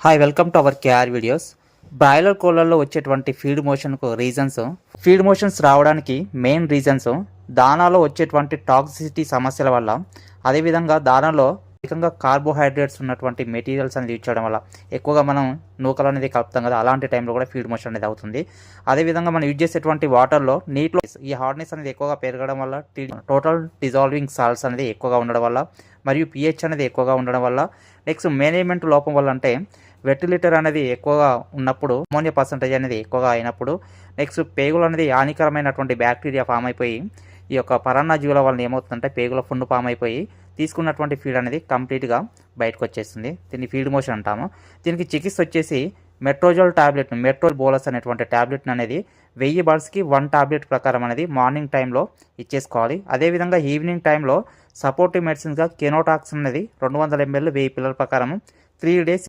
Hi welcome to our KR videos broiler కోళ్ళల్లో వచ్చేటువంటి feed మోషన్కు reasons feed motions రావడానికి main reasons దానాలో వచ్చేటువంటి టాక్సిసిటీ సమస్యల వల్ల అదేవిధంగా దానాలో అధికంగా కార్బోహైడ్రేట్స్ ఉన్నటువంటి మెటీరియల్స్ అనేది యూజ్ చేయడం వల్ల ఎక్కువగా మనం నూకలు అనేది కలుపుతాం కదా అలాంటి టైంలో కూడా ఫీడ్ మోషన్ అనేది అవుతుంది. అదేవిధంగా మనం యూజ్ చేసేటువంటి వాటర్లో నీటిలో ఈ హార్డ్నెస్ అనేది ఎక్కువగా పెరగడం వల్ల టోటల్ డిజాల్వింగ్ సాల్ట్స్ అనేది ఎక్కువగా ఉండడం వల్ల మరియు పిహెచ్ అనేది ఎక్కువగా ఉండడం వల్ల నెక్స్ట్ మేనేజ్మెంట్ లోపం వల్ల అంటే వెటిలిటర్ అనేది ఎక్కువగా ఉన్నప్పుడు అమోనియా పర్సంటేజ్ అనేది ఎక్కువగా అయినప్పుడు నెక్స్ట్ పేగులు అనేది హానికరమైనటువంటి బ్యాక్టీరియా ఫామ్ అయిపోయి ఈ యొక్క పరాన్న జీవుల వలన ఏమవుతుందంటే పేగుల ఫుండు ఫామ్ అయిపోయి తీసుకున్నటువంటి ఫీడ్ అనేది కంప్లీట్గా బయటకు వచ్చేస్తుంది. దీన్ని ఫీడ్ మోషన్ అంటాము. దీనికి చికిత్స వచ్చేసి మెట్రోజోల్ టాబ్లెట్ మెట్రోల్ బోలస్ అనేటువంటి టాబ్లెట్ అనేది వెయ్యి బర్డ్స్కి వన్ టాబ్లెట్ ప్రకారం అనేది మార్నింగ్ టైంలో ఇచ్చేసుకోవాలి. అదేవిధంగా ఈవినింగ్ టైంలో సపోర్టివ్ మెడిసిన్స్గా కెనోటాక్స్ అనేది రెండు వందల ఎంఎల్ వెయ్యి పిల్లల ప్రకారం త్రీ డేస్